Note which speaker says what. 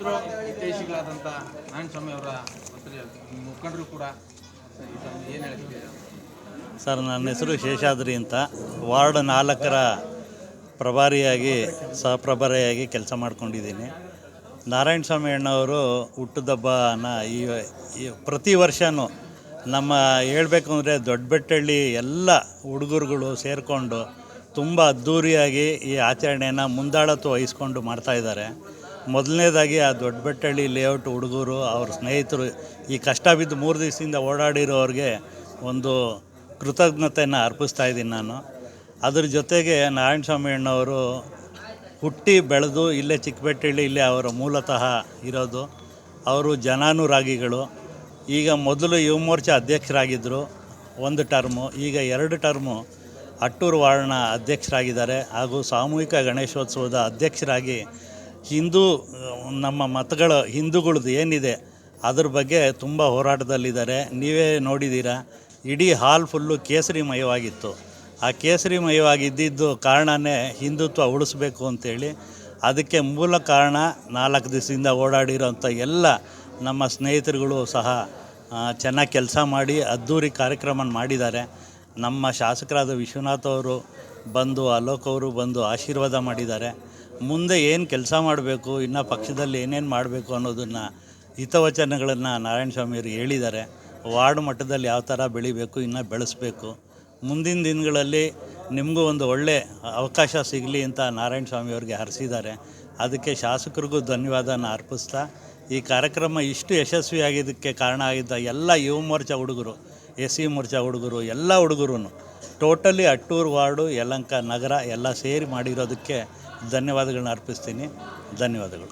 Speaker 1: ಮಿತ್ರರು ಹಿತೈಷಿಗಳಾದಂಥ ಅವರ ಮುಖಂಡರು ಕೂಡ ಏನು ಹೇಳ್ತಿದ್ದೀರಾ
Speaker 2: ಸರ್, ನನ್ನ ಹೆಸರು ಶೇಷಾದ್ರಿ ಅಂತ. ವಾರ್ಡ್ ನಾಲ್ಕರ ಪ್ರಭಾರಿಯಾಗಿ, ಸಹಪ್ರಭಾರಿಯಾಗಿ ಕೆಲಸ ಮಾಡ್ಕೊಂಡಿದ್ದೀನಿ. ನಾರಾಯಣ ಸ್ವಾಮಿ ಅಣ್ಣವರು ಹುಟ್ಟುದಬ್ಬನ ಈ ಪ್ರತಿ ವರ್ಷವೂ ನಮ್ಮ ಹೇಳಬೇಕು ಅಂದರೆ ದೊಡ್ಡಬೆಟ್ಟಳ್ಳಿ ಎಲ್ಲ ಹುಡುಗರುಗಳು ಸೇರಿಕೊಂಡು ತುಂಬ ಅದ್ಧೂರಿಯಾಗಿ ಈ ಆಚರಣೆಯನ್ನು ಮುಂದಾಳತ್ವ ವಹಿಸ್ಕೊಂಡು ಮಾಡ್ತಾಯಿದ್ದಾರೆ ಮೊದಲನೇದಾಗಿ ಆ ದೊಡ್ಡಬೆಟ್ಟಳ್ಳಿ ಲೇಔಟ್ ಹುಡುಗರು, ಅವ್ರ ಸ್ನೇಹಿತರು ಈ ಕಷ್ಟ ಬಿದ್ದು ಮೂರು ದಿವಸದಿಂದ ಓಡಾಡಿರೋರಿಗೆ ಒಂದು ಕೃತಜ್ಞತೆಯನ್ನು ಅರ್ಪಿಸ್ತಾ ಇದ್ದೀನಿ ನಾನು. ಅದ್ರ ಜೊತೆಗೆ ನಾರಾಯಣ ಸ್ವಾಮಿ ಅಣ್ಣವರು ಹುಟ್ಟಿ ಬೆಳೆದು ಇಲ್ಲೇ ಚಿಕ್ಕಬೆಟ್ಟಳ್ಳಿ ಇಲ್ಲೇ ಅವರ ಮೂಲತಃ ಇರೋದು. ಅವರು ಜನಾನುರಾಗಿಗಳು. ಈಗ ಮೊದಲು ಯುವ ಮೋರ್ಚಾ ಅಧ್ಯಕ್ಷರಾಗಿದ್ದರು ಒಂದು ಟರ್ಮು ಈಗ ಎರಡು ಟರ್ಮು ಅಟ್ಟೂರು ವಾರ್ಡ್ನ ಅಧ್ಯಕ್ಷರಾಗಿದ್ದಾರೆ. ಹಾಗೂ ಸಾಮೂಹಿಕ ಗಣೇಶೋತ್ಸವದ ಅಧ್ಯಕ್ಷರಾಗಿ ಹಿಂದೂ, ನಮ್ಮ ಮತಗಳು ಹಿಂದೂಗಳದ್ದು ಏನಿದೆ, ಅದ್ರ ಬಗ್ಗೆ ತುಂಬ ಹೋರಾಟದಲ್ಲಿದ್ದಾರೆ. ನೀವೇ ನೋಡಿದ್ದೀರಾ, ಇಡೀ ಹಾಲ್ ಫುಲ್ಲು ಕೇಸರಿಮಯವಾಗಿತ್ತು. ಆ ಕೇಸರಿಮಯವಾಗಿದ್ದಿದ್ದು ಕಾರಣನೇ ಹಿಂದುತ್ವ ಉಳಿಸ್ಬೇಕು ಅಂತೇಳಿ, ಅದಕ್ಕೆ ಮೂಲ ಕಾರಣ ನಾಲ್ಕು ದಿವಸದಿಂದ ಓಡಾಡಿರೋಂಥ ಎಲ್ಲ ನಮ್ಮ ಸ್ನೇಹಿತರುಗಳು ಸಹ ಚೆನ್ನಾಗಿ ಕೆಲಸ ಮಾಡಿ ಅದ್ಧೂರಿ ಕಾರ್ಯಕ್ರಮ ಮಾಡಿದ್ದಾರೆ. ನಮ್ಮ ಶಾಸಕರಾದ ವಿಶ್ವನಾಥ್ ಅವರು ಬಂದು, ಅಲೋಕ್ ಅವರು ಬಂದು ಆಶೀರ್ವಾದ ಮಾಡಿದ್ದಾರೆ. ಮುಂದೆ ಏನು ಕೆಲಸ ಮಾಡಬೇಕು, ಇನ್ನು ಪಕ್ಷದಲ್ಲಿ ಏನೇನು ಮಾಡಬೇಕು ಅನ್ನೋದನ್ನು ಹಿತವಚನಗಳನ್ನು ನಾರಾಯಣ ಸ್ವಾಮಿಯವರು ಹೇಳಿದ್ದಾರೆ. ವಾರ್ಡ್ ಮಟ್ಟದಲ್ಲಿ ಯಾವ ಥರ ಬೆಳಿಬೇಕು, ಇನ್ನು ಬೆಳೆಸಬೇಕು. ಮುಂದಿನ ದಿನಗಳಲ್ಲಿ ನಿಮಗೂ ಒಂದು ಒಳ್ಳೆ ಅವಕಾಶ ಸಿಗಲಿ ಅಂತ ನಾರಾಯಣ ಸ್ವಾಮಿಯವ್ರಿಗೆ ಹರಿಸಿದ್ದಾರೆ. ಅದಕ್ಕೆ ಶಾಸಕರಿಗೂ ಧನ್ಯವಾದನ ಅರ್ಪಿಸ್ತಾ, ಈ ಕಾರ್ಯಕ್ರಮ ಇಷ್ಟು ಯಶಸ್ವಿಯಾಗಿದ್ದಕ್ಕೆ ಕಾರಣ ಆಗಿದ್ದ ಎಲ್ಲ ಯುವ ಮೋರ್ಚಾ ಹುಡುಗರು ಎಸ್ ಸಿ ಮೋರ್ಚಾ ಹುಡುಗರು, ಎಲ್ಲ ಹುಡುಗರು ಟೋಟಲಿ ಅಟ್ಟೂರು ವಾರ್ಡು, ಯಲಂಕ ನಗರ ಎಲ್ಲ ಸೇರಿ ಮಾಡಿರೋದಕ್ಕೆ ಧನ್ಯವಾದಗಳನ್ನ ಅರ್ಪಿಸ್ತೀನಿ ಧನ್ಯವಾದಗಳು